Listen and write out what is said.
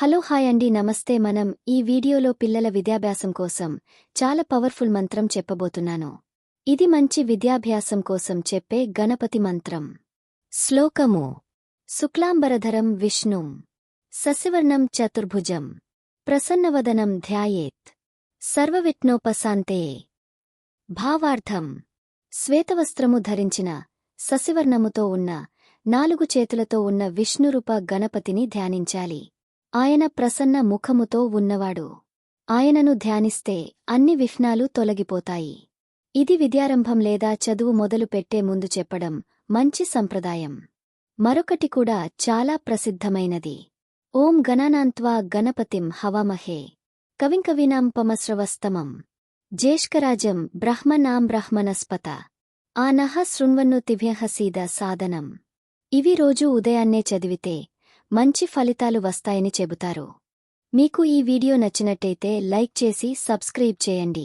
Hello hi అండి నమస్తే. మనం ఈ వీడియోలో పిల్లల విద్యాభ్యాసం కోసం చాలా పవర్ఫుల్ మంత్రం చెప్పబోతున్నాను. ఇది మంచి విద్యాభ్యాసం కోసం చెప్పే గణపతి మంత్రం. శ్లోకము. శుక్లాంబరధరం విష్ణుం ససివర్ణం చతుర్భుజం ప్రసన్నవదనం ధ్యాయేత్ సర్వవిట్నోపశాంతే భావార్థం. శ్వేతవస్త్రము ధరించిన సశివర్ణముతో ఉన్న నాలుగు చేతులతో ఉన్న విష్ణురూప గణపతిని ధ్యానించాలి. ఆయన ప్రసన్న ముఖముతో ఉన్నవాడు. ఆయనను ధ్యానిస్తే అన్ని విఘ్నాలు తొలగిపోతాయి. ఇది విద్యారంభం లేదా చదువు మొదలు పెట్టే ముందు చెప్పడం మంచి సంప్రదాయం. మరొకటి కూడా చాలా ప్రసిద్ధమైనది. ఓం గణానాన్త్వా గణపతిం హవామహే. కవింకవినాం పమస్రవస్తమం. జ్యేష్కరాజం బ్రహ్మనాం బ్రహ్మనస్పత ఆనహ శృణ్వన్ను తిభ్యహసీద సాధనం. ఇవి రోజూ ఉదయాన్నే చదివితే మంచి ఫలితాలు వస్తాయని చెబుతారు. మీకు ఈ వీడియో నచ్చినట్టయితే లైక్ చేసి సబ్స్క్రైబ్ చేయండి.